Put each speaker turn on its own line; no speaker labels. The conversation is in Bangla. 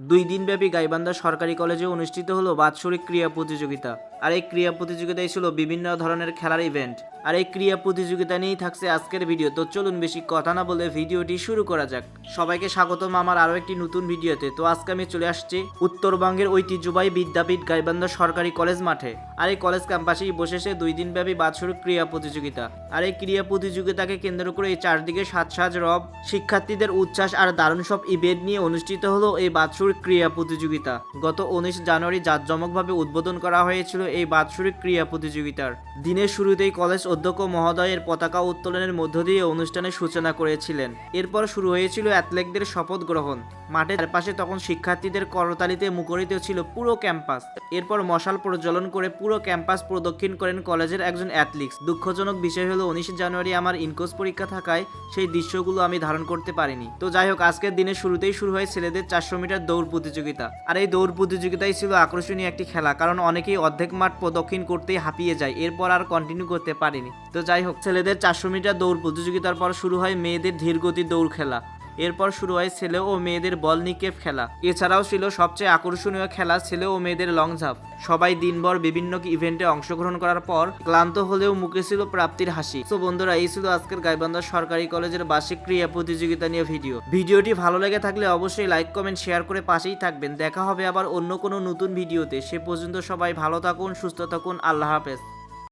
দুই দিনব্যাপী গাইবান্ধা সরকারি কলেজে অনুষ্ঠিত হলো বাৎসরিক ক্রীড়া প্রতিযোগিতা। আর এই ক্রীড়া প্রতিযোগিতায় ছিল বিভিন্ন ধরনের খেলার ইভেন্ট। আর এই ক্রিয়া প্রতিযোগিতা নিয়েই থাকছে আজকের ভিডিও। তো চলুন বেশি কথা না বলে ভিডিওটি শুরু করা যাক। সবাইকে স্বাগতম আমার আরও একটি নতুন ভিডিওতে। তো আজকে আমি চলে আসছি উত্তরবঙ্গের ঐতিহ্যবাহী বিদ্যাপীঠ গাইবান্ধা সরকারি কলেজ মাঠে। আর এই কলেজ ক্যাম্পাসেই বসেছে দুই দিনব্যাপী বাৎসরিক ক্রিয়া প্রতিযোগিতা। আর এই ক্রীড়া প্রতিযোগিতাকে কেন্দ্র করে এই চারদিকে সাত সাজ রব, শিক্ষার্থীদের উচ্ছ্বাস আর দারুণ সব ইভেন্ট নিয়ে অনুষ্ঠিত হলো এই বাৎসরিক ক্রীড়া প্রতিযোগিতা। গত উনিশ জানুয়ারি জাঁকজমকভাবে উদ্বোধন করা হয়েছিল এই বাৎসরিক ক্রীড়া প্রতিযোগিতার। দিনের শুরুতেই কলেজ অধ্যক্ষ মহোদয়ের পতাকা উত্তোলনের মধ্য দিয়ে অনুষ্ঠানের সূচনা করেছিলেন। এরপর শুরু হয়েছিল অ্যাথলেটদের শপথ গ্রহণ। মাঠের চারপাশে তখন শিক্ষার্থীদের করতালিতে মুখরিত ছিল পুরো ক্যাম্পাস। এরপর মশাল প্রজ্বলন করে পুরো ক্যাম্পাস প্রদক্ষিণ করেন কলেজের একজন অ্যাথলিক্স দুঃখজনক বিষয় হলো, উনিশে জানুয়ারি আমার ইনকোর্স পরীক্ষা থাকায় সেই দৃশ্যগুলো আমি ধারণ করতে পারিনি। তো যাই হোক, আজকের দিনের শুরুতেই শুরু হয় ছেলেদের চারশো মিটার দৌড় প্রতিযোগিতা। আর এই দৌড় প্রতিযোগিতাই ছিল আকর্ষণীয় একটি খেলা, কারণ অনেকেই অর্ধেক মাঠ প্রদক্ষিণ করতেই হাঁপিয়ে যায়। এরপর আর কন্টিনিউ করতে পারিনি। তো যাই হোক, ছেলেদের চারশো মিটার দৌড় প্রতিযোগিতার পর শুরু হয় মেয়েদের ধীরগতি দৌড় খেলা। এরপর শুরু হয় ছেলে ও মেয়েদের বল নিক্ষেপ খেলা। এছাড়াও ছিল সবচেয়ে আকর্ষণীয় খেলা ছেলে ও মেয়েদের লং ঝাঁপ সবাই দিনভর বিভিন্ন ইভেন্টে অংশগ্রহণ করার পর ক্লান্ত হলেও মুখে ছিল প্রাপ্তির হাসি। তো বন্ধুরা, এই ছিল আজকের গাইবান্ধা সরকারি কলেজের বার্ষিক ক্রিয়া প্রতিযোগিতা নিয়ে ভিডিও। ভিডিওটি ভালো লেগে থাকলে অবশ্যই লাইক, কমেন্ট, শেয়ার করে পাশেই থাকবেন। দেখা হবে আবার অন্য কোনো নতুন ভিডিওতে। সে পর্যন্ত সবাই ভালো থাকুন, সুস্থ থাকুন। আল্লাহ হাফেজ।